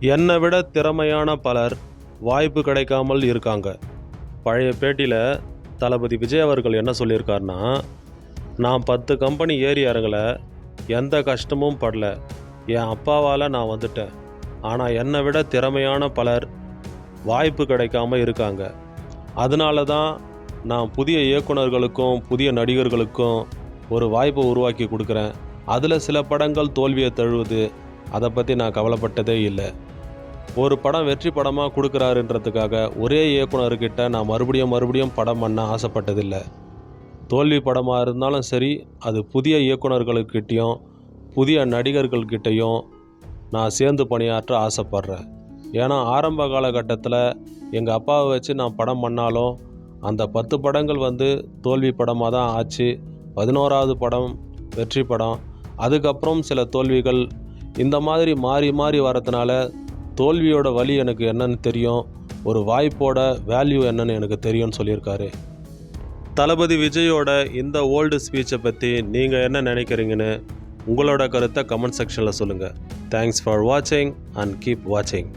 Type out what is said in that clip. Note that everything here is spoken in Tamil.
என்னை விட திறமையான பலர் வாய்ப்பு கிடைக்காமல் இருக்காங்க. பழைய பேட்டியில் தளபதி விஜய் அவர்கள் என்ன சொல்லியிருக்காருன்னா நான் பத்து கம்பெனி ஏறி இறங்கல எந்த கஷ்டமும் படல. என் அப்பாவால் நான் வந்துட்டேன். ஆனால் என்னை விட திறமையான பலர் வாய்ப்பு கிடைக்காம இருக்காங்க. அதனால தான் நான் புதிய இயக்குனர்களுக்கும் புதிய நடிகர்களுக்கும் ஒரு வாய்ப்பை உருவாக்கி கொடுக்குறேன். அதில் சில படங்கள் தோல்வியை தழுவுது. அதை பற்றி நான் கவலைப்பட்டதே இல்லை. ஒரு படம் வெற்றி படமாக கொடுக்குறாருன்றதுக்காக ஒரே இயக்குனர்கிட்ட நான் மறுபடியும் மறுபடியும் படம் பண்ண ஆசைப்பட்டதில்லை. தோல்வி படமாக இருந்தாலும் சரி அது புதிய இயக்குனர்களுக்கிட்டேயும் புதிய நடிகர்கள்கிட்டையும் நான் சேர்ந்து பணியாற்ற ஆசைப்பட்றேன். ஏன்னா ஆரம்ப காலகட்டத்தில் எங்கள் அப்பாவை வச்சு நான் படம் பண்ணாலும் அந்த பத்து படங்கள் வந்து தோல்வி படமாக தான் ஆச்சு. பதினோராவது படம் வெற்றி படம். அதுக்கப்புறம் சில தோல்விகள் இந்த மாதிரி மாறி மாறி வரதுனால தோல்வியோட வழி எனக்கு என்னன்னு தெரியும். ஒரு வாய்ப்போட வேல்யூ என்னன்னு எனக்கு தெரியும்னு சொல்லியிருக்காரு. தளபதி விஜயோட இந்த ஓல்டு ஸ்பீச்சை பற்றி நீங்கள் என்ன நினைக்கிறீங்கன்னு உங்களோட கருத்தை கமெண்ட் செக்ஷனில் சொல்லுங்கள் தேங்க்ஸ் ஃபார் வாட்சிங் அண்ட் கீப் வாட்சிங்